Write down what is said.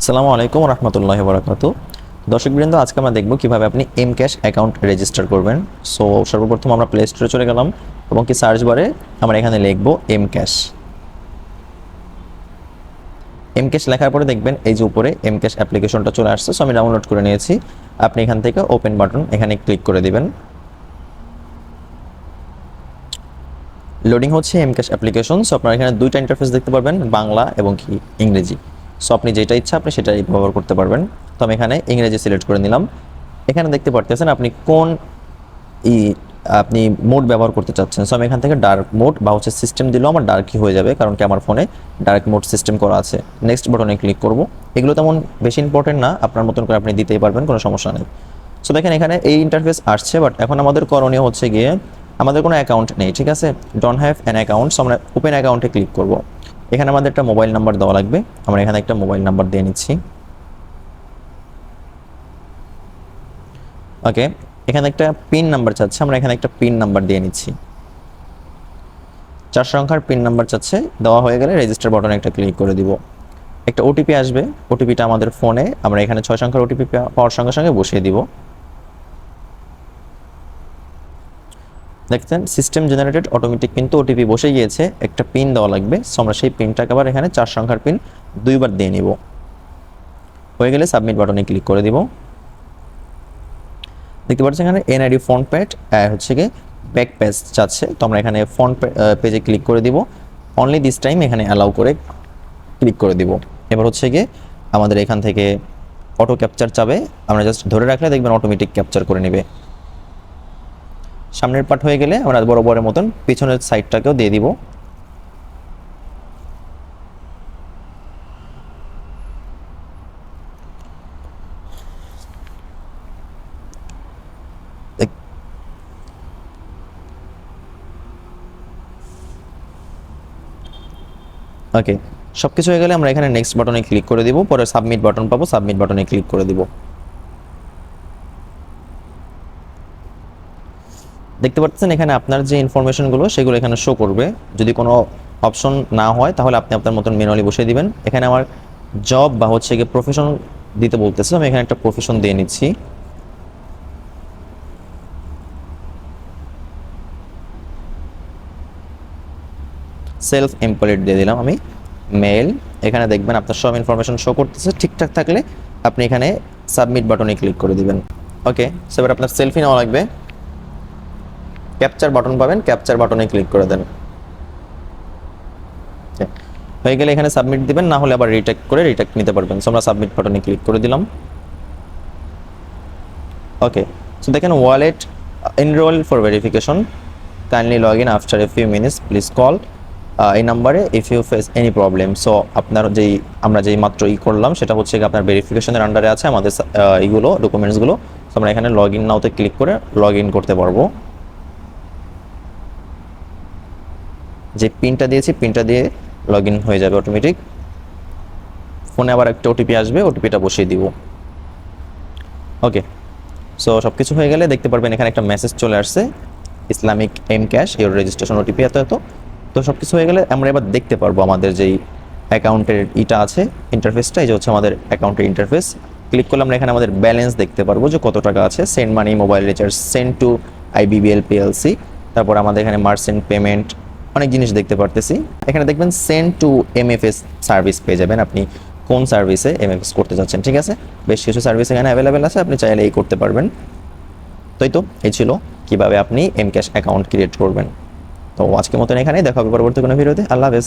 আসসালামু আলাইকুম রহমতুল্লাহ বরাকাত দর্শকবৃন্দ, আজকে আমরা দেখব কীভাবে আপনি এম ক্যাশ অ্যাকাউন্ট রেজিস্টার করবেন। সো সর্বপ্রথম আমরা প্লে স্টোরে চলে গেলাম এবং কি সার্চ বারে আমরা এখানে লিখব এম ক্যাশ এম ক্যাশ লেখার পরে দেখবেন এই যে উপরে এম ক্যাশ অ্যাপ্লিকেশনটা চলে আসছে সো আমি ডাউনলোড করে নিয়েছি। আপনি এখান থেকে ওপেন বাটন এখানে ক্লিক করে দিবেন। লোডিং হচ্ছে এম ক্যাশ অ্যাপ্লিকেশন সো আপনারা এখানে দুইটা ইন্টারফেস দেখতে পারবেন, বাংলা এবং কি ইংরেজি। সো আপনি যেটা ইচ্ছা, আপনি সেটাই ব্যবহার করতে পারবেন। তো আমি এখানে ইংরেজি সিলেক্ট করে নিলাম। এখানে দেখতে পারতেছেন, আপনি কোন ই, আপনি মোড ব্যবহার করতে চাচ্ছেন। সো আমি এখান থেকে ডার্ক মোড বা হচ্ছে সিস্টেম দিলেও আমার ডার্কই হয়ে যাবে, কারণ কি আমার ফোনে ডার্ক মোড সিস্টেম করা আছে। নেক্সট বাটনে ক্লিক করব। এগুলো তেমন বেশি ইম্পর্টেন্ট না, আপনার মতন করে আপনি দিতেই পারবেন, কোনো সমস্যা নেই। সো দেখেন এখানে এই ইন্টারফেস আসছে বাট এখন আমাদের করণীয় হচ্ছে গিয়ে আমাদের কোনো অ্যাকাউন্ট নেই, ঠিক আছে? Don't have an account so আমরা ওপেন অ্যাকাউন্টে ক্লিক করব। এখানে আমাদের একটা মোবাইল নাম্বার দেওয়া লাগবে। আমরা এখানে একটা মোবাইল নাম্বার দিয়ে নিচ্ছি। ওকে, এখানে একটা পিন নাম্বার চাচ্ছে, আমরা এখানে একটা পিন নাম্বার দিয়ে নিচ্ছি। চার সংখ্যার পিন নাম্বার চাচ্ছে, দেওয়া হয়ে গেলে রেজিস্টার বাটনে একটা ক্লিক করে দিব। একটা ওটিপি আসবে ওটিপিটা আমাদের ফোনে আমরা এখানে ছয় সংখ্যার ওটিপি পাওয়ার সঙ্গে সঙ্গে বসিয়ে দিব। দেখছেন সিস্টেম জেনারেটেড অটোমেটিক কিন্তু ওটিপি বসে গিয়েছে, একটা পিন দেওয়া লাগবে। সো আমরা সেই পিনটাকে আবার এখানে চার সংখ্যার পিন দুইবার দিয়ে নিব। হয়ে গেলে সাবমিট বাটনে ক্লিক করে দিব। দেখতে পাচ্ছেন এখানে এনআইডি ফ্রন্ট পেজ হচ্ছে গিয়ে ব্যাক পেজ চাচ্ছে তো আমরা এখানে ফ্রন্ট পেজে ক্লিক করে দিব। অনলি দিস টাইম এখানে অ্যালাউ করে ক্লিক করে দিব। এবার হচ্ছে গিয়ে আমাদের এখান থেকে অটো ক্যাপচার চাবে। আমরা জাস্ট ধরে রাখলে দেখবেন অটোমেটিক ক্যাপচার করে নেবে। সামনের পার্ট হয়ে গেলে আমরা বরাবরের মতন পিছনের সাইডটাকেও দিয়ে দিব। ওকে সব কিছু হয়ে গেলে আমরা এখানে নেক্সট বাটনে ক্লিক করে দিব, পরে সাবমিট বাটন পাবো সাবমিট বাটনে ক্লিক করে দিব। দেখতে পাচ্ছেন এখানে আপনার যে ইনফরমেশনগুলো সেগুলো এখানে শো করবে। যদি কোনো অপশন না হয়, তাহলে আপনি আপনার মতন ম্যানুয়ালি বসিয়ে দিবেন। এখানে আমার জব বা হচ্ছে গিয়ে প্রফেশন দিতে বলতেছে, আমি এখানে একটা প্রফেশন দিয়ে নিচ্ছি। সেলফ এমপ্লয়েড দিয়ে দিলাম আমি। মেল এখানে দেখবেন আপনার সব ইনফরমেশন শো করতেছে। ঠিকঠাক থাকলে আপনি এখানে সাবমিট বাটনে ক্লিক করে দিবেন। ওকে সেবার আপনার সেলফি নেওয়া লাগবে। ক্যাপচার বাটন পাবেন, ক্যাপচার বাটনে ক্লিক করে দেন। হয়ে গেলে এখানে সাবমিট দিবেন, না হলে আবার রিটেক করে রিটেক নিতে পারবেন। সো আমরা সাবমিট বাটনে ক্লিক করে দিলাম। ওকে সো দেখেন wallet enroll for verification kindly log in after a few minutes please call এই নাম্বারে if you face any problem so আপনার যেই, আমরা যেই মাত্র ই করলাম, সেটা হচ্ছে আপনার ভেরিফিকেশনের আন্ডারে আছে আমাদের এইগুলো ডকুমেন্টসগুলো সো আমরা এখানে লগ ইন নাওতে ক্লিক করে লগ ইন করতে পারব। যে পিনটা দিয়েছি, পিনটা দিয়ে লগ হয়ে যাবে অটোমেটিক ফোনে আবার একটা ওটিপি আসবে ওটিপিটা বসিয়ে দিব। ওকে সো সব কিছু হয়ে গেলে দেখতে পারবেন এখানে একটা মেসেজ চলে আসছে, Islamic M cash your registration OTP এত এত। তো সব কিছু হয়ে গেলে আমরা এবার দেখতে পারব আমাদের যেই অ্যাকাউন্টের ইটা আছে ইন্টারফেসটা এই যে হচ্ছে আমাদের অ্যাকাউন্টের ইন্টারফেস ক্লিক করলে আমরা এখানে আমাদের ব্যালেন্স দেখতে পারব যে কত টাকা আছে। Send money mobile recharge send to IBBL PLC তারপর আমাদের এখানে মার্সেন্ট পেমেন্ট অনেক জিনিস দেখতে পারতেছি। এখানে দেখবেন সেন্ড টু এমএফএস সার্ভিস পেয়ে যাবেন। আপনি কোন সার্ভিসে এমএফএস করতে চাচ্ছেন ঠিক আছে? বেশ কিছু সার্ভিস এখানে অ্যাভেলেবেল আছে, আপনি চাইলে এই করতে পারবেন। তাই তো? এই ছিল কীভাবে আপনি এম ক্যাশ অ্যাকাউন্ট ক্রিয়েট করবেন। তো আজকের মতন এখানে দেখা হবে পরবর্তী কোনো ভিডিওতে। আল্লাহ হাফেজ।